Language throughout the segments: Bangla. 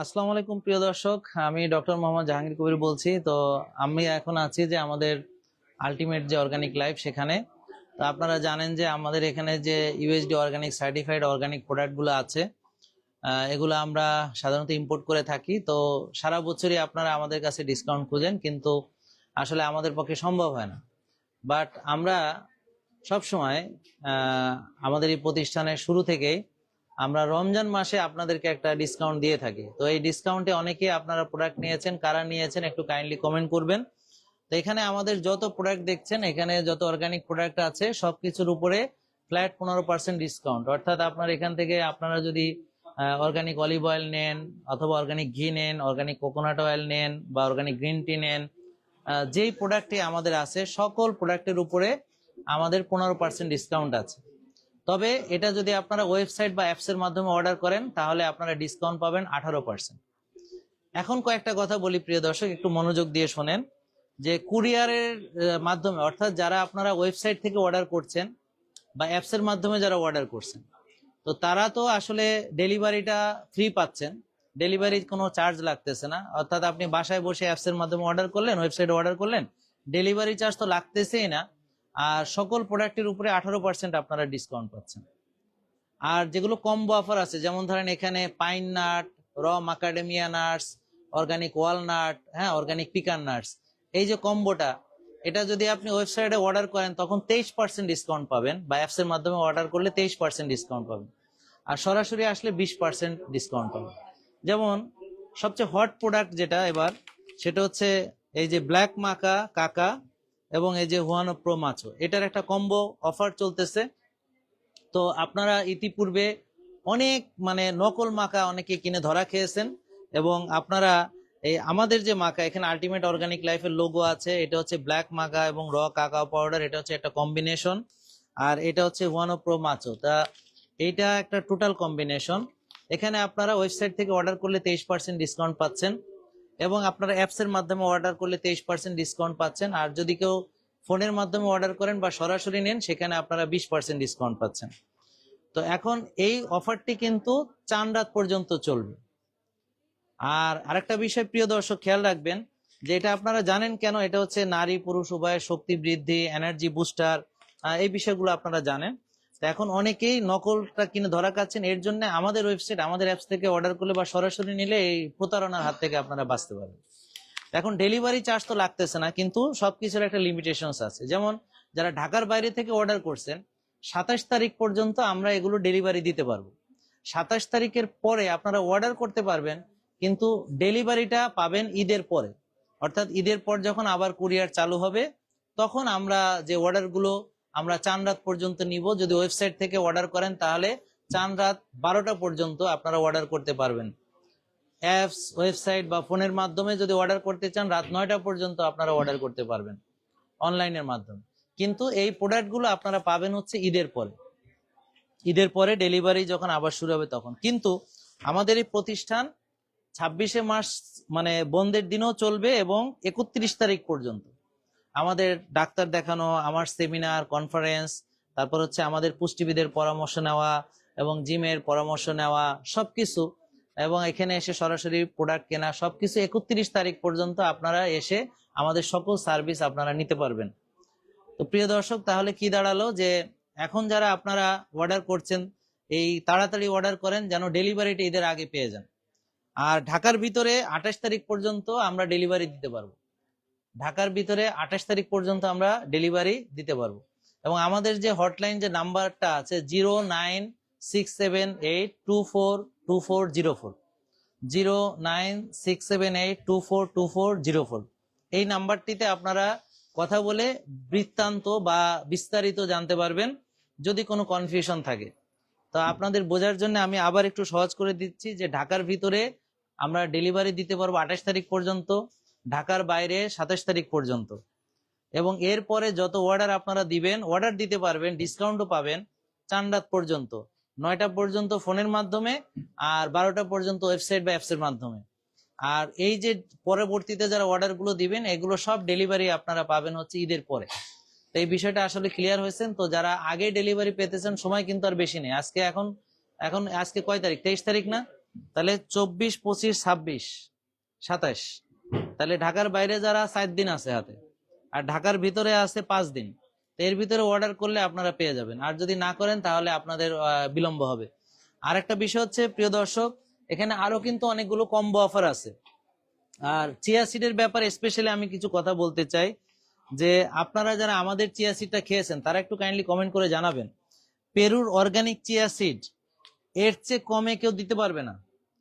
আসসালামু আলাইকুম প্রিয় দর্শক। আমি ডক্টর মোহাম্মদ জাহাঙ্গীর কবির বলছি। তো আমি এখন আছি যে আমাদের আলটিমেট যে অর্গানিক লাইফ সেখানে। তো আপনারা জানেন যে আমাদের এখানে যে ইউএসডি অর্গানিক সার্টিফাইড অর্গানিক প্রোডাক্টগুলো আছে এগুলো আমরা সাধারণত ইম্পোর্ট করে থাকি। তো সারা বছরই আপনারা আমাদের কাছে ডিসকাউন্ট খুঁজেন কিন্তু আসলে আমাদের পক্ষে সম্ভব হয় না। বাট আমরা সবসময় আহ, আমাদের এই প্রতিষ্ঠানের শুরু থেকেই আমরা রমজান মাসে আপনাদেরকে একটা ডিসকাউন্ট দিয়ে থাকি। তো এই ডিসকাউন্টে অনেকেই আপনারা প্রোডাক্ট নিয়েছেন, কারা নিয়েছেন একটু কাইন্ডলি কমেন্ট করবেন। তো এখানে আমাদের যত প্রোডাক্ট দেখছেন, এখানে যত অর্গানিক প্রোডাক্ট আছে, সবকিছুর উপরে ফ্ল্যাট পনেরো পার্সেন্ট ডিসকাউন্ট অর্থাৎ আপনার এখান থেকে আপনারা যদি অর্গানিক অলিভ অয়েল নেন, অথবা অর্গানিক ঘি নেন অর্গানিক কোকোনাট অয়েল নেন, বা অর্গানিক গ্রিন টি নেন যেই প্রোডাক্টটি আমাদের আছে, সকল প্রোডাক্টের উপরে আমাদের পনেরো পার্সেন্ট ডিসকাউন্ট আছে। তবে এটা যদি আপনারা ওয়েবসাইট বা অ্যাপসের মাধ্যমে অর্ডার করেন, তাহলে আপনারা ডিসকাউন্ট পাবেন আঠারো পার্সেন্ট। এখন কয়েকটা কথা বলি, প্রিয় দর্শক, একটু মনোযোগ দিয়ে শোনেন যে কুরিয়ারের মাধ্যমে, অর্থাৎ যারা আপনারা ওয়েবসাইট থেকে অর্ডার করছেন বা অ্যাপসের মাধ্যমে যারা অর্ডার করছেন, তো তারা তো আসলে ডেলিভারিটা ফ্রি পাচ্ছেন, ডেলিভারির কোনো চার্জ লাগতেছে না। অর্থাৎ আপনি বাসায় বসে অ্যাপসের মাধ্যমে অর্ডার করলেন, ওয়েবসাইটে অর্ডার করলেন, ডেলিভারি চার্জ তো লাগতেছেই না। আর সকল প্রোডাক্টের উপরে আঠারো পার্সেন্ট আপনারা ডিসকাউন্ট পাচ্ছেন। আর যেগুলো কম্বো অফার আছে, যেমন ধরেন এখানে পাইন নাট র মাকাডেমিয়া নাটস অর্গানিক ওয়ালনাট হ্যাঁ অর্গানিক পিকান নাটস এই যে কম্বোটা এটা যদি আপনি ওয়েবসাইটে অর্ডার করেন, তখন তেইশ পার্সেন্ট ডিসকাউন্ট পাবেন বা অ্যাপসের মাধ্যমে অর্ডার করলে তেইশ পার্সেন্ট ডিসকাউন্ট পাবেন। আর সরাসরি আসলে বিশ পার্সেন্ট ডিসকাউন্ট পাবেন। যেমন সবচেয়ে হট প্রোডাক্ট যেটা এবার, সেটা হচ্ছে এই যে ব্ল্যাক মাকা কাকা এবং এই যে হুয়ানো প্রো মাছো এটার একটা কম্বো অফার চলতেছে। তো আপনারা ইতিপূর্বে অনেক মানে নকল মাকা অনেকে কিনে ধরা খেয়েছেন এবং আপনারা এই আমাদের যে মাকা এখানে আলটিমেট অর্গানিক লাইফের লোগো আছে, এটা হচ্ছে ব্ল্যাক মাকা এবং র কাকাও পাউডার এটা হচ্ছে একটা কম্বিনেশন আর এটা হচ্ছে ওয়ানো প্রো মাচো তা এইটা একটা টোটাল কম্বিনেশন এখানে আপনারা ওয়েবসাইট থেকে অর্ডার করলে তেইশ পার্সেন্ট ডিসকাউন্ট পাচ্ছেন। এবং আপনারা অ্যাপস এর মাধ্যমে অর্ডার করলে তেইশ পার্সেন্ট ডিসকাউন্ট পাচ্ছেন। আর যদি কেউ ফোনের মাধ্যমে অর্ডার করেন বা সরাসরি নেন, সেখানে আপনারা বিশ পার্সেন্ট ডিসকাউন্ট পাচ্ছেন। তো এখন এই অফারটি কিন্তু চান রাত পর্যন্ত চলবে। আর আরেকটা বিষয়, প্রিয় দর্শক, খেয়াল রাখবেন যে এটা আপনারা জানেন কেন? এটা হচ্ছে নারী পুরুষ উভয়ের শক্তি বৃদ্ধি এনার্জি বুস্টার এই বিষয়গুলো আপনারা জানেন। এখন অনেকেই নকলটা কিনে ধরা খাচ্ছেন। এর জন্য আমাদের ওয়েবসাইট আমাদের অ্যাপস থেকে অর্ডার করলে বা সরাসরি নিলে এই প্রতারণার হাত থেকে আপনারা বাঁচতে পারবেন। এখন ডেলিভারি চার্জ তো লাগতেছে না, কিন্তু সবকিছুর একটা লিমিটেশনস আছে। যেমন যারা ঢাকার বাইরে থেকে অর্ডার করছেন, সাতাশ তারিখ পর্যন্ত আমরা এগুলো ডেলিভারি দিতে পারব। সাতাশ তারিখের পরে আপনারা অর্ডার করতে পারবেন, কিন্তু ডেলিভারিটা পাবেন ঈদের পরে। অর্থাৎ ঈদের পর যখন আবার কুরিয়ার চালু হবে, তখন আমরা যে অর্ডারগুলো আমরা চান রাত পর্যন্ত নিব। যদি ওয়েবসাইট থেকে অর্ডার করেন, তাহলে চান রাত বারোটা পর্যন্ত আপনারা অর্ডার করতে পারবেন। অ্যাপস, ওয়েবসাইট বা ফোনের মাধ্যমে যদি অর্ডার করতে চান, রাত নয়টা পর্যন্ত আপনারা অর্ডার করতে পারবেন অনলাইনের মাধ্যমে। কিন্তু এই প্রোডাক্টগুলো আপনারা পাবেন হচ্ছে ঈদের পরে। ঈদের পরে ডেলিভারি যখন আবার শুরু হবে তখন। কিন্তু আমাদের এই প্রতিষ্ঠান ছাব্বিশে মার্চ মানে বন্ধের দিনও চলবে এবং একত্রিশ তারিখ পর্যন্ত। আমাদের ডাক্তার দেখানো, আমার সেমিনার কনফারেন্স তারপর হচ্ছে আমাদের পুষ্টিবিদের পরামর্শ নেওয়া এবং জিমের পরামর্শ নেওয়া, সবকিছু। এবং এখানে এসে সরাসরি প্রোডাক্ট কেনা, সবকিছু একত্রিশ তারিখ পর্যন্ত আপনারা এসে আমাদের সকল সার্ভিস আপনারা নিতে পারবেন। তো প্রিয় দর্শক, তাহলে কি দাঁড়াল যে এখন যারা আপনারা অর্ডার করছেন, এই তাড়াতাড়ি অর্ডার করেন যেন ডেলিভারিটা ঈদের আগে পেয়ে যান। আর ঢাকার ভিতরে আঠাশ তারিখ পর্যন্ত আমরা ডেলিভারি দিতে পারব। ঢাকার ভিতরে আঠাশ তারিখ পর্যন্ত আমরা ডেলিভারি দিতে পারব। এবং আমাদের যে হটলাইন যে নাম্বারটা আছে zero nine six seven eight two four two four zero four. Zero nine six seven eight two four two four zero four. এই নাম্বারটিতে আপনারা কথা বলে বৃত্তান্ত বা বিস্তারিত জানতে পারবেন, যদি কোনো কনফিউশন থাকে। তো আপনাদের বোঝার জন্য আমি আবার একটু সহজ করে দিচ্ছি যে ঢাকার ভিতরে আমরা ডেলিভারি দিতে পারব আঠাশ তারিখ পর্যন্ত। ঢাকার বাইরে সাতাশ তারিখ পর্যন্ত। এবং এরপরে যত অর্ডার আপনারা দিবেন অর্ডার দিতে পারবেন ডিসকাউন্টও পাবেন চান রাত পর্যন্ত। নয়টা পর্যন্ত ফোনের মাধ্যমে আর বারোটা পর্যন্ত ওয়েবসাইট বা অ্যাপসের মাধ্যমে। আর এই যে পরবর্তীতে যারা অর্ডারগুলো দিবেন, এগুলো সব ডেলিভারি আপনারা পাবেন হচ্ছে ঈদের পরে। তো এই বিষয়টা আসলে ক্লিয়ার হয়েছেন তো যারা আগে ডেলিভারি পেতেছেন, সময় কিন্তু আর বেশি নেই। আজকে এখন এখন আজকে কয় তারিখ? তেইশ তারিখ না? তাহলে চব্বিশ, পঁচিশ, ছাব্বিশ, সাতাশ। তাহলে ঢাকার বাইরে যারা সাত দিন আছে হাতে, আর ঢাকার ভিতরে আছে পাঁচ দিন এর ভিতরে অর্ডার করলে আপনারা পেয়ে যাবেন। আর যদি না করেন, তাহলে আপনাদের বিলম্ব হবে। আর একটা বিষয় হচ্ছে, প্রিয় দর্শক, এখানে আরও কিন্তু অনেকগুলো কম্বো অফার আছে। আর চিয়া সিডের ব্যাপারে স্পেশালি আমি কিছু কথা বলতে চাই, যে আপনারা যারা আমাদের চিয়া সিডটা খেয়েছেন, তারা একটু কাইন্ডলি কমেন্ট করে জানাবেন। পেরুর অর্গানিক চিয়া সিড এর চেয়ে কমে কেউ দিতে পারবে না।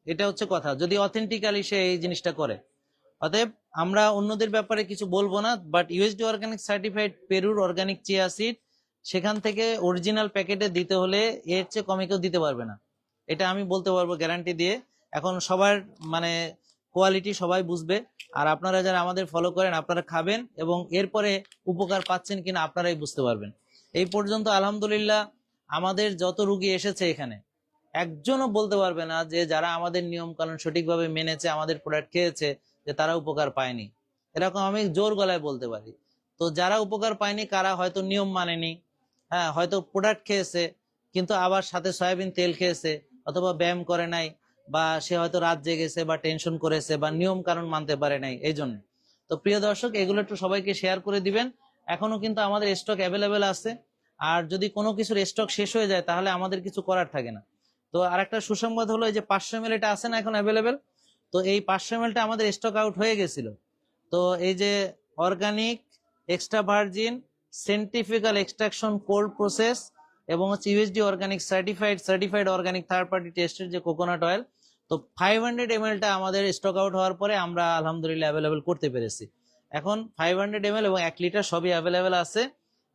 এটা হচ্ছে কথা। যদি অথেন্টিক্যালি সে এই জিনিসটা করে। অতএব আমরা অন্যদের ব্যাপারে কিছু বলব না বাট ইউএসডি অর্গানিক সার্টিফাইড পেরুর অর্গানিক চিয়া সিড সেখান থেকে অরিজিনাল প্যাকেটে দিতে হলে এর চেয়ে কমে কেউ দিতে পারবে না। এটা আমি বলতে পারব গ্যারান্টি দিয়ে। এখন সবার মানে কোয়ালিটি সবাই বুঝবে, আর আপনারা যারা আমাদের ফলো করেন, আপনারা খাবেন এবং এরপরে উপকার পাচ্ছেন কিনা আপনারাই বুঝতে পারবেন। এই পর্যন্ত আলহামদুলিল্লাহ আমাদের যত রুগী এসেছে এখানে, একজনও বলতে পারবে না যে যারা আমাদের নিয়ম কানুন সঠিকভাবে মেনেছে, আমাদের প্রোডাক্ট খেয়েছে যে তারা উপকার পায়নি। এরকম আমি জোর গলায় বলতে পারি। তো যারা উপকার পায়নি, কারা হয়তো নিয়ম মানেনি হ্যাঁ হয়তো প্রোডাক্ট খেয়েছে, কিন্তু আবার সাথে সয়াবিন তেল খেয়েছে, অথবা ব্যায়াম করে নাই, বা সে হয়তো রাত জেগেছে, বা টেনশন করেছে, বা নিয়ম কানুন মানতে পারে নাই, এই জন্য। তো প্রিয় দর্শক, এগুলো একটু সবাইকে শেয়ার করে দিবেন। এখনও কিন্তু আমাদের স্টক অ্যাভেলেবেল আছে। আর যদি কোনো কিছুর স্টক শেষ হয়ে যায়, তাহলে আমাদের কিছু করার থাকে না। তো আরেকটা সুসংবাদ হলো, এই যে পাঁচশো এম এটা আছে না এখন অ্যাভেলেবেল তো এই পাঁচশো এম আমাদের স্টক আউট হয়ে গেছিল। তো এই যে organic extra virgin centrifugal extraction cold process এবং হচ্ছে USD organic certified certified organic third party টেস্টের যে কোকোনাট অয়েল তো ফাইভ হান্ড্রেড এম টা আমাদের স্টক আউট হওয়ার পরে আমরা আলহামদুলিল্লাহ অ্যাভেলেবেল করতে পেরেছি। এখন ফাইভ হান্ড্রেড এম এবং এক লিটার সবই অ্যাভেলেবেল আছে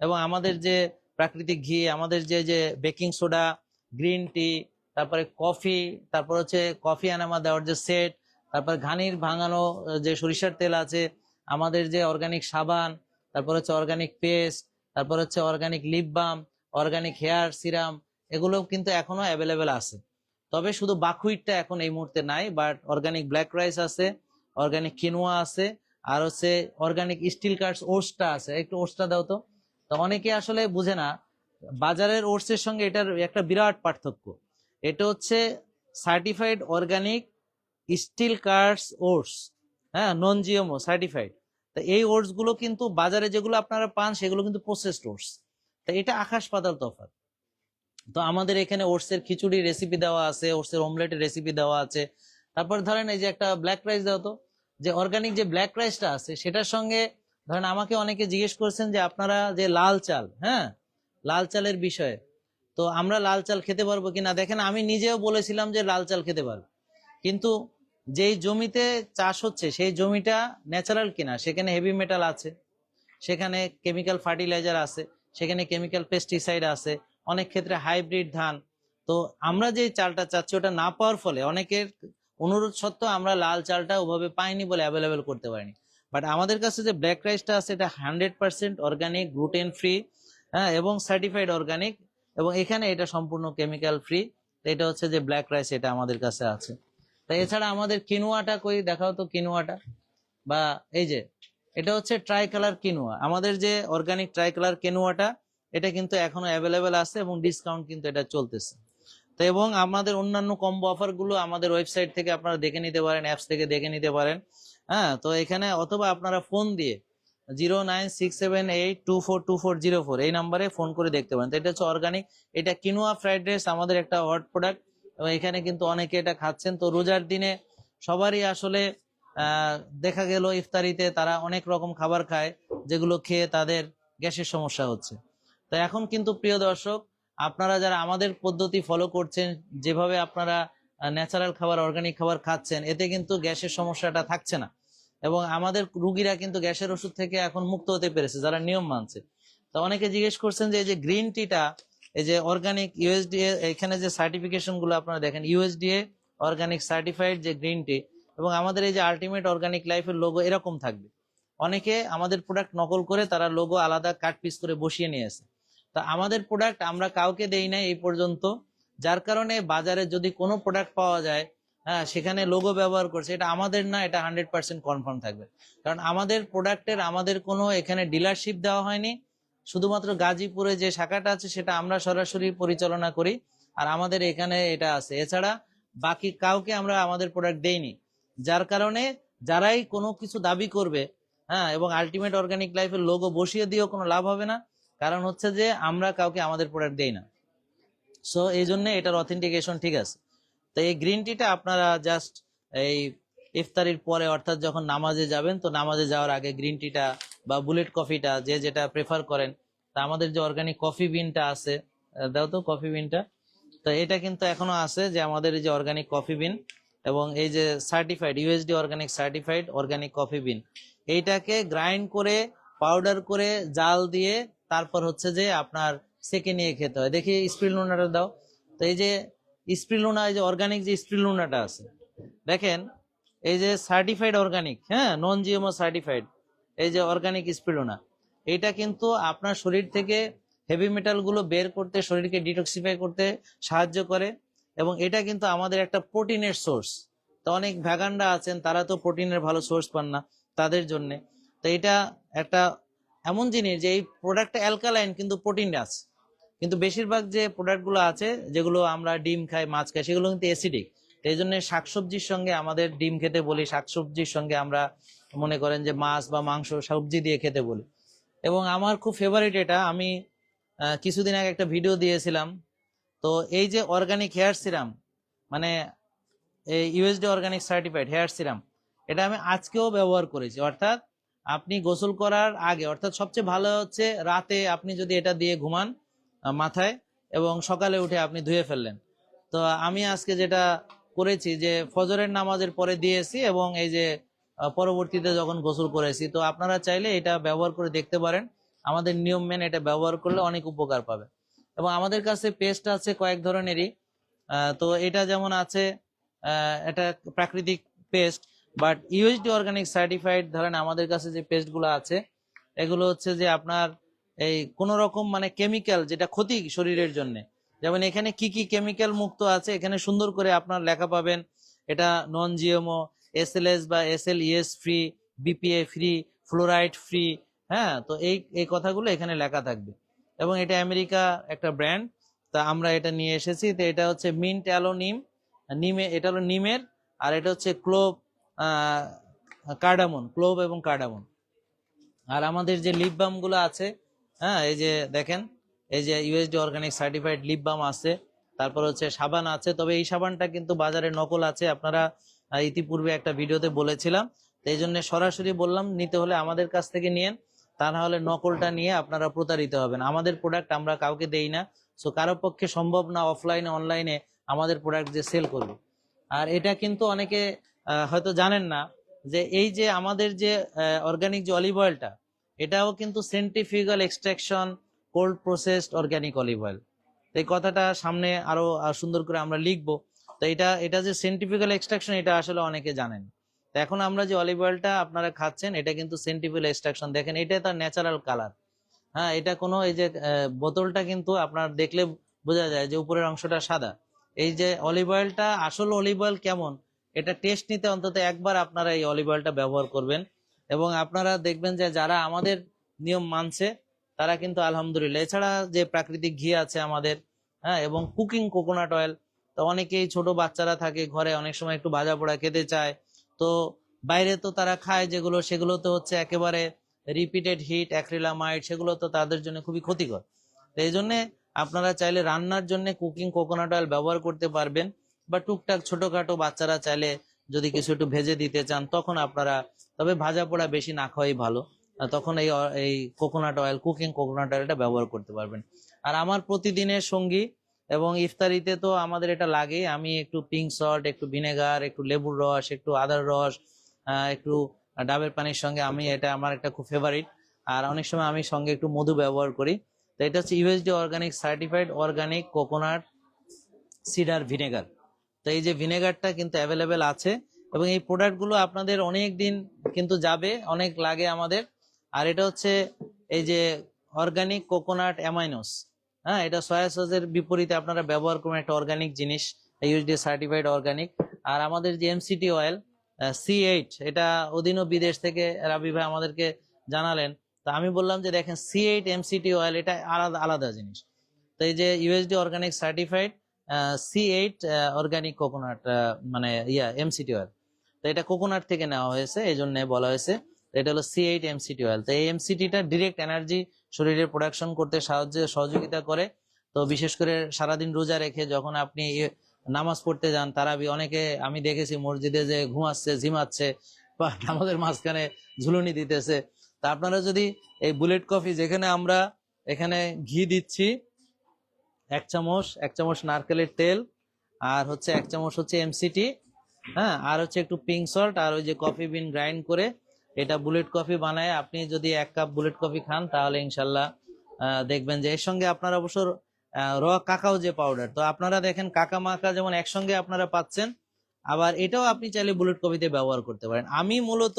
এবং আমাদের যে প্রাকৃতিক ঘি, আমাদের যে যে বেকিং সোডা গ্রিন টি তারপরে কফি তারপর হচ্ছে কফি আনামা দেওয়ার যে সেট তারপর ঘানির ভাঙানো যে সরিষার তেল আছে, আমাদের যে অর্গানিক সাবান, তারপর হচ্ছে অর্গানিক পেস্ট তারপর হচ্ছে organic lip balm organic hair serum এগুলো কিন্তু এখনও অ্যাভেলেবেল আছে। তবে শুধু বাকুইটটা এখন এই মুহূর্তে নাই বাট অর্গানিক ব্ল্যাক রাইস আছে অর্গানিক কিনোয়া আছে, আর হচ্ছে অর্গানিক স্টিল কার্ডস ওটসটা আছে। একটু ওটসটা দাও তো। তো অনেকে আসলে বুঝে না, বাজারের ওটসের সঙ্গে এটার একটা বিরাট পার্থক্য। এটা হচ্ছে certified organic steel cuts oats হ্যাঁ নন জিএমও সার্টিফাইড তা এই ওটসগুলো কিন্তু বাজারে যেগুলো আপনারা পান, সেগুলো কিন্তু প্রসেসড ওটস। তা এটা আকাশ পাতাল তফাৎ। তো আমাদের এখানে ওটস এর খিচুড়ি রেসিপি দেওয়া আছে ওটস এর অমলেটের রেসিপি দেওয়া আছে। তারপর ধরেন এই যে একটা ব্ল্যাক রাইস দাও তো, যে অর্গানিক যে ব্ল্যাক রাইসটা আছে, সেটার সঙ্গে ধরেন আমাকে অনেকে জিজ্ঞেস করছেন যে আপনারা যে লাল চাল হ্যাঁ লাল চালের বিষয়ে, তো আমরা লাল চাল খেতে পারব কিনা? দেখেন আমি নিজেও বলেছিলাম যে লাল চাল খেতে পারব। কিন্তু যেই জমিতে চাষ হচ্ছে, সেই জমিটা ন্যাচারাল কিনা, সেখানে হেভি মেটাল আছে, সেখানে কেমিক্যাল ফার্টিলাইজার আছে, সেখানে কেমিক্যাল পেস্টিসাইড আছে, অনেক ক্ষেত্রে হাইব্রিড ধান। তো আমরা যে চালটা চাচ্ছি, ওটা না পাওয়ার ফলে অনেকের অনুরোধ সত্ত্বেও আমরা লাল চালটা ওভাবে পাইনি বলে অ্যাভেলেবেল করতে পারিনি। বাট আমাদের কাছে যে ব্ল্যাক রাইসটা আছে, এটা hundred percent organic gluten free হ্যাঁ এবং সার্টিফাইড অর্গানিক এবং এখানে এটা সম্পূর্ণ কেমিক্যাল ফ্রি এটা হচ্ছে যে ব্ল্যাক রাইস এটা আমাদের কাছে আছে। তো এছাড়া আমাদের কিনুয়াটা কই? দেখাও তো কিনুয়াটা বা এই যে, এটা হচ্ছে ট্রাই কালার কিনুয়া আমাদের যে অর্গানিক ট্রাই কালার কিনুয়াটা এটা কিন্তু এখনও অ্যাভেলেবেল আছে এবং ডিসকাউন্ট কিন্তু এটা চলতেছে। তো এবং আমাদের অন্যান্য কম্বো অফারগুলো আমাদের ওয়েবসাইট থেকে আপনারা দেখে নিতে পারেন অ্যাপস থেকে দেখে নিতে পারেন। হ্যাঁ তো এখানে অথবা আপনারা ফোন দিয়ে zero nine six seven eight two four two four zero four এই নাম্বারে ফোন করে দেখতে পারেন। তো এটা হচ্ছে অর্গানিক এটা কিনোয়া ফ্রাইড রাইস আমাদের একটা হট প্রোডাক্ট এবং এখানে কিন্তু অনেকে এটা খাচ্ছেন। তো রোজার দিনে সবারই আসলে দেখা গেল ইফতারিতে তারা অনেক রকম খাবার খায়, যেগুলো খেয়ে তাদের গ্যাসের সমস্যা হচ্ছে। তো এখন কিন্তু প্রিয় দর্শক, আপনারা যারা আমাদের পদ্ধতি ফলো করছেন, যেভাবে আপনারা ন্যাচারাল খাবার অর্গানিক খাবার খাচ্ছেন, এতে কিন্তু গ্যাসের সমস্যাটা থাকছে না। এবং আমাদের রুগীরা কিন্তু গ্যাসের ওষুধ থেকে এখন মুক্ত হতে পেরেছে, যারা নিয়ম মানছে। তো অনেকে জিজ্ঞেস করছেন যে এই যে গ্রিন টিটা এই যে অর্গানিক ইউএসডিএ এখানে যে সার্টিফিকেশনগুলো আপনারা দেখেন ইউএসডিএ অর্গানিক সার্টিফাইড যে গ্রিন টি এবং আমাদের এই যে আলটিমেট অর্গানিক লাইফের লোগো এরকম থাকবে। অনেকে আমাদের প্রোডাক্ট নকল করে তারা লোগো আলাদা কাট পিস করে বসিয়ে নিয়েছে তা আমাদের প্রোডাক্ট আমরা কাউকে দেই নাই এই পর্যন্ত। যার কারণে বাজারে যদি কোনো প্রোডাক্ট পাওয়া যায় হ্যাঁ সেখানে লোগো ব্যবহার করছে, এটা আমাদের না, এটা হান্ড্রেড পার্সেন্ট কনফার্ম থাকবে। কারণ আমাদের প্রোডাক্টের আমাদের কোনো এখানে ডিলারশিপ দেওয়া হয়নি। শুধুমাত্র গাজীপুরে যে শাখাটা আছে, সেটা আমরা সরাসরি পরিচালনা করি আর আমাদের এখানে এটা আছে। এছাড়া বাকি কাউকে আমরা আমাদের প্রোডাক্ট দেইনি। যার কারণে যারাই কোনো কিছু দাবি করবে হ্যাঁ এবং আলটিমেট অর্গানিক লাইফের লোগো বসিয়ে দিয়েও কোনো লাভ হবে না। কারণ হচ্ছে যে আমরা কাউকে আমাদের প্রোডাক্ট দেই না। সো এই জন্য এটার অথেন্টিকেশন ঠিক আছে। তো এই গ্রিন টিটা আপনারা জাস্ট এই ইফতারির পরে, অর্থাৎ যখন নামাজে যাবেন, তো নামাজে যাওয়ার আগে গ্রিন টিটা বা বুলেট কফিটা যে যেটা প্রেফার করেন, তা আমাদের যে অর্গানিক কফি বিনটা আছে দাও তো কফি বিনটা তো এটা কিন্তু এখনও আছে যে আমাদের এই যে অর্গানিক কফি বিন এবং এই যে certified USD organic certified organic coffee bean এইটাকে গ্রাইন্ড করে পাউডার করে, জাল দিয়ে তারপর হচ্ছে যে আপনার সেকে নিয়ে খেতে হয়। দেখি স্প্রিল স্প্রিলুনাটা দাও। তো এই যে স্প্রিল স্প্রিলুনা এই যে অর্গানিক যে স্প্রিল স্প্রিলুনাটা আছে, দেখেন, এই যে সার্টিফাইড অর্গানিক হ্যাঁ নন জিএমও সার্টিফাইড এই যে অর্গানিক স্প্রিলুনা এটা কিন্তু আপনার শরীর থেকে হেভি মেটালগুলো বের করতে, শরীরকে ডিটক্সিফাই করতে সাহায্য করে এবং এটা কিন্তু আমাদের একটা প্রোটিনের সোর্স তো অনেক ভ্যাগানরা আছেন, তারা তো প্রোটিনের ভালো সোর্স পান না তাদের জন্য। তো এটা একটা এমন জিনিস যে এই প্রোডাক্টটা অ্যালকালাইন কিন্তু প্রোটিন আছে। কিন্তু বেশিরভাগ যে প্রোডাক্টগুলো আছে, যেগুলো আমরা ডিম খাই, মাছ খাই, সেগুলো কিন্তু অ্যাসিডিক এই জন্য শাকসবজির সঙ্গে আমাদের ডিম খেতে বলি, শাকসবজির সঙ্গে আমরা মনে করেন যে মাছ বা মাংস, সবজি দিয়ে খেতে বলি। এবং আমার খুব ফেভারিট এটা, আমি কিছুদিন আগে একটা ভিডিও দিয়েছিলাম। তো এই যে অর্গানিক হেয়ার সিরাম মানে USD organic certified hair serum এটা আমি আজকেও ব্যবহার করেছি। অর্থাৎ আপনি গোসল করার আগে, অর্থাৎ সবচেয়ে ভালো হচ্ছে রাতে আপনি যদি এটা দিয়ে ঘুমান মাথায়, এবং সকালে উঠে আপনি ধুয়ে ফেললেন। তো আমি আজকে যেটা করেছি যে ফজরের নামাজের পরে দিয়েছি, এবং এই যে পরবর্তীতে যখন গোসল করেছি তো আপনারা চাইলে এটা ব্যবহার করে দেখতে পারেন। আমাদের নিয়ম মেনে এটা ব্যবহার করলে অনেক উপকার পাবে। এবং আমাদের কাছে পেস্ট আছে কয়েক ধরনেরই। তো এটা যেমন আছে এটা প্রাকৃতিক paste, but USD organic certified, ধরেন আমাদের কাছে যে পেস্টগুলো আছে, এগুলো হচ্ছে যে আপনার এই কোন রকম মানে কেমিক্যাল যেটা ক্ষতি শরীরের জন্য। যেমন এখানে কি কি কেমিক্যাল মুক্ত আছে, এখানে সুন্দর করে আপনার লেখা পাবেন। এটা non GMO S L S বা S L E S free BPA free fluoride free হ্যাঁ? তো এই এই কথাগুলো এখানে লেখা থাকবে। এবং এটা আমেরিকা একটা ব্র্যান্ড তা আমরা এটা নিয়ে এসেছি। তো এটা হচ্ছে মিন্ট অ্যালো নিম এটা হলো নিমের আর এটা হচ্ছে ক্লোভ কার্ডামন ক্লোভ এবং কার্ডামন আর আমাদের যে লিপ বামগুলো আছে হ্যাঁ? এই যে দেখেন, এই যে USD organic certified lip balm আছে, তারপর হচ্ছে সাবান আছে। তবে এই সাবানটা কিন্তু বাজারে নকল আছে। আপনারা ইতিপূর্বে একটা ভিডিওতে বলেছিলাম এই জন্য সরাসরি বললাম, নিতে হলে আমাদের কাছ থেকে নিয়েন, তা না হলে নকলটা নিয়ে আপনারা প্রতারিত হবেন। আমাদের প্রোডাক্ট আমরা কাউকে দেই না সো কারও পক্ষে সম্ভব না অফলাইনে অনলাইনে আমাদের প্রোডাক্ট যে সেল করবে। আর এটা কিন্তু অনেকে হয়তো জানেন না, যে এই যে আমাদের যে অর্গানিক যে অলিভ অয়েলটা এটাও কিন্তু centrifugal extraction cold processed organic olive oil এই কথাটা সামনে আরও সুন্দর করে আমরা লিখব। তো এটা এটা যে সেন্টিফিক্যাল এক্সট্রাকশন এটা আসলে অনেকে জানেন। তো এখন আমরা যে অলিভ অয়েলটা আপনারা খাচ্ছেন, এটা কিন্তু সেন্ট্রিফিউগাল এক্সট্রাকশন দেখেন, এটা তার ন্যাচারাল কালার হ্যাঁ এটা কোনো এই যে বোতলটা কিন্তু আপনার দেখলে বোঝা যায় যে উপরের অংশটা সাদা। এই যে অলিভ অয়েলটা আসল অলিভ অয়েল কেমন? এটা টেস্ট নিতে অন্তত একবার আপনারা এই অলিভ অয়েলটা ব্যবহার করবেন। এবং আপনারা দেখবেন যে যারা আমাদের নিয়ম মানছে, তারা কিন্তু আলহামদুলিল্লাহ। এছাড়া যে প্রাকৃতিক ঘি আছে আমাদের হ্যাঁ এবং কুকিং কোকোনাট অয়েল তো অনেকেই ছোট বাচ্চারা থাকে, ঘরে অনেক সময় একটু ভাজা পোড়া খেতে চায়। তো বাইরে তো তারা খায় যেগুলো, সেগুলো তো হচ্ছে একেবারে রিপিটেড হিট অ্যাক্রিলামাইড সেগুলো তো তাদের জন্য খুবই ক্ষতিকর। তো এই জন্যে আপনারা চাইলে রান্নার জন্য কুকিং কোকোনাট অয়েল ব্যবহার করতে পারবেন, বা টুকটাক ছোটখাটো বাচ্চারা চাইলে যদি কিছু একটু ভেজে দিতে চান, তখন আপনারা, তবে ভাজা পোড়া বেশি না খাওয়াই ভালো। তখন এই এই কোকোনাট অয়েল কুকিং কোকোনাট অয়েলটা ব্যবহার করতে পারবেন। আর আমার প্রতিদিনের সঙ্গী এবং ইফতারিতে তো আমাদের এটা লাগে। আমি একটু পিঙ্ক সল্ট একটু ভিনেগার একটু লেবুর রস, একটু আদার রস একটু ডাবের পানির সঙ্গে আমি এটা আমার একটা খুব ফেভারিট আর অনেক সময় আমি সঙ্গে একটু মধু ব্যবহার করি। তো এটা হচ্ছে USD organic certified organic coconut cider vinegar তো এই যে ভিনেগারটা কিন্তু অ্যাভেলেবেল আছে এবং এই প্রোডাক্টগুলো আপনাদের অনেক দিন কিন্তু যাবে, অনেক লাগে আমাদের। আর এটা হচ্ছে এই যে অর্গানিক কোকোনাট অ্যামাইনোস হ্যাঁ এটা সয়া সসের বিপরীতে আপনারা ব্যবহার করবেন একটা অর্গানিক জিনিস ইউএসডি সার্টিফাইড অর্গানিক আর আমাদের যে এমসিটি অয়েল সি এইট এটা অধীন বিদেশ থেকে রাবি ভাই আমাদেরকে জানালেন। তো আমি বললাম যে দেখেন সি এইট এমসিটি অয়েল এটা আলাদা আলাদা জিনিস। তো এই যে USD organic certified C eight organic coconut মানে ইয়া এমসিটি অয়েল তো এটা কোকোনাট থেকে নেওয়া হয়েছে এই জন্য বলা হয়েছে। এটা হলো সি এইট এমসিটি অয়েল তো এই এমসিটিটা ডিরেক্ট এনার্জি শরীরে প্রোডাকশন করতে সাহায্য, সহযোগিতা করে। তো বিশেষ করে সারাদিন রোজা রেখে যখন আপনি নামাজ পড়তে যান, তারাবি অনেকে আমি দেখেছি মসজিদে যে ঘুমাচ্ছে ঝিমাচ্ছে বা নামাজের মাঝখানে ঝুলুনি দিতেছে। তা আপনারা যদি এই বুলেট কফি যেখানে আমরা এখানে ঘি দিচ্ছি, এক চামচ এক চামচ নারকেলের তেল, আর হচ্ছে এক চামচ হচ্ছে এমসিটি হ্যাঁ? আর হচ্ছে একটু পিঙ্ক সল্ট আর ওই যে কফি বিন গ্রাইন্ড করে এটা বুলেট কফি বানায়। আপনি যদি এক কাপ বুলেট কফি খান, তাহলে ইনশাল্লাহ দেখবেন যে এর সঙ্গে আপনারা অবশ্য র কাকাও যে পাউডার তো আপনারা দেখেন কাকা মাকা যেমন একসঙ্গে আপনারা পাচ্ছেন, আবার এটাও আপনি চাইলে বুলেট কফিতে ব্যবহার করতে পারেন। আমি মূলত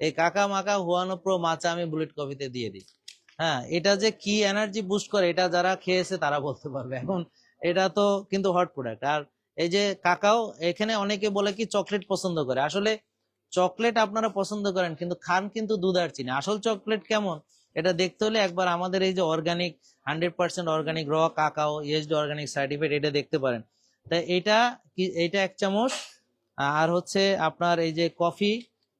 এই কাকা মাকা হুয়ানো প্রো মাচা আমি বুলেট কফিতে দিয়ে দিই। হ্যাঁ এটা যে কি এনার্জি বুস্ট করে, এটা যারা খেয়েছে তারা বলতে পারবে। এখন এটা তো কিন্তু হট প্রোডাক্ট আর এই যে কাকাও, এখানে অনেকে বলে কি চকলেট পছন্দ করে। আসলে চকলেট আপনারা পছন্দ করেন, কিন্তু খান কিন্তু দুধ আর চিনি। আসল চকলেট কেমন? এটা দেখতে হলে একবার আমাদের এই যে অর্গানিক হান্ড্রেড পার্সেন্ট অর্গানিক র কাকাও ইএসডি অর্গানিক সার্টিফিকেট এটা দেখতে পারেন। তাই এটা কি, এটা এক চামচ, আর হচ্ছে আপনার এই যে কফি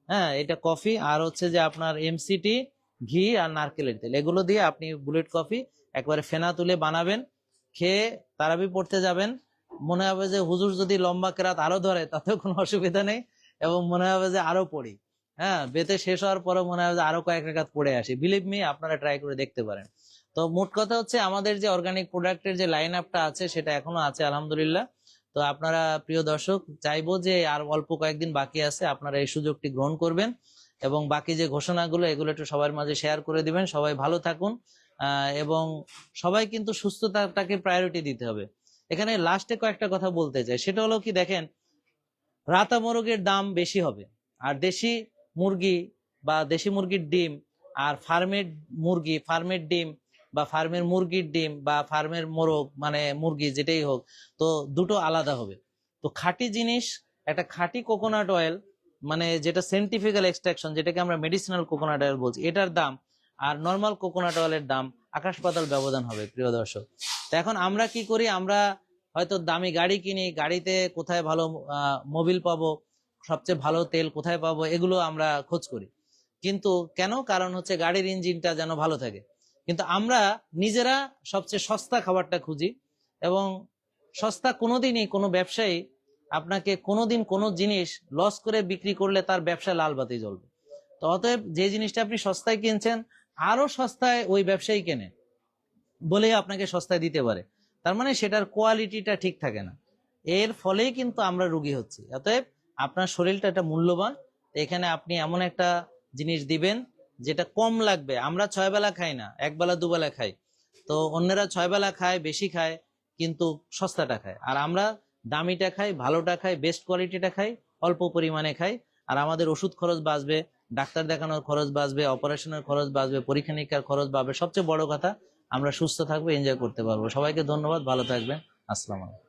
হ্যাঁ এটা কফি, আর হচ্ছে যে আপনার এমসিটি ঘি আর নারকেলের তেল। এগুলো দিয়ে আপনি বুলেট কফি একবারে ফেনা তুলে বানাবেন, খেয়ে তারাবি পড়তে যাবেন। মনে হবে যে হুজুর যদি লম্বা কেরাত আরও ধরে, তাতেও কোনো অসুবিধা নেই। এবং মনে হবে যে আরও পড়ি। হ্যাঁ বেতে শেষ হওয়ার পরে মনে হবে যে আরও কয়েক রেখাত পড়ে আসি। বিলিভ মি আপনারা ট্রাই করে দেখতে পারেন। তো মোট কথা হচ্ছে আমাদের যে অর্গানিক প্রোডাক্টের যে লাইন আপটা আছে, সেটা এখনও আছে, আলহামদুলিল্লাহ। তো আপনারা প্রিয় দর্শক, চাইব যে আর অল্প কয়েকদিন বাকি আছে, আপনারা এই সুযোগটি গ্রহণ করবেন এবং বাকি যে ঘোষণাগুলো, এগুলো একটু সবার মাঝে শেয়ার করে দিবেন। সবাই ভালো থাকুন এবং সবাই কিন্তু সুস্থতাটাকে প্রায়োরিটি দিতে হবে। এখানে লাস্টে কয়েকটা কথা বলতে চাই। সেটা হলো কি, দেখেন রাতা মোরগের দাম বেশি হবে। আর দেশি মুরগি বা দেশি মুরগির ডিম আর ফার্মের মুরগি, ফার্মের ডিম বা ফার্মের মুরগির ডিম বা ফার্মের মোরগ মানে মুরগি যেটাই হোক, তো দুটো আলাদা হবে। তো খাঁটি জিনিস, একটা খাঁটি কোকোনাট অয়েল মানে যেটা সাইন্টিফিক্যাল এক্সট্রাকশন যেটাকে আমরা মেডিসিনাল কোকোনাট অয়েল বলছি, এটার দাম আর নর্মাল কোকোনাট অয়েলের দাম আকাশ পাতাল ব্যবধান হবে, প্রিয় দর্শক। তো এখন আমরা কি করি? আমরা হয়তো দামি গাড়ি কিনি, গাড়িতে কোথায় ভালো মোবিল পাবো, সবচেয়ে ভালো তেল কোথায় পাবো, এগুলো আমরা খোঁজ করি। কিন্তু কেন? কারণ হচ্ছে গাড়ির ইঞ্জিনটা যেন ভালো থাকে। কিন্তু আমরা নিজেরা সবচেয়ে সস্তা খাবারটা খুঁজি এবং সস্তা কোনোদিনই কোনো ব্যবসায়ী আপনাকে কোনোদিন কোনো জিনিস লস করে বিক্রি করলে তার ব্যবসা লাল বাতি জ্বলবে। তো অতএব যে জিনিসটা আপনি সস্তায় কিনছেন আরও সস্তায় ওই ব্যবসায়ী কেনে, বলেই আপনাকে সস্তায় দিতে পারে। তার মানে সেটার কোয়ালিটিটা ঠিক থাকে না। এর ফলেই কিন্তু আমরা রুগী হচ্ছি। অতএব আপনার শরীরটা একটা মূল্যবান। এখানে আপনি এমন একটা জিনিস দিবেন যেটা কম লাগবে। আমরা ছয় বেলা খাই না, এক বেলা দুবেলা খাই। তো অন্যরা ছয় বেলা খায়, বেশি খায়, কিন্তু সস্তাটা খায়। আর আমরা দামিটা খাই, ভালোটা খাই বেস্ট কোয়ালিটিটা খাই, অল্প পরিমাণে খাই। আর আমাদের ওষুধ খরচ বাঁচবে, ডাক্তার দেখানোর খরচ বাঁচবে অপারেশনের খরচ বাঁচবে পরীক্ষা নিরীক্ষার খরচ বাড়বে সবচেয়ে বড় কথা আমরা সুস্থ থাকব এনজয় করতে পারব। সবাইকে ধন্যবাদ ভালো থাকবেন। আসসালাম আলাইকুম।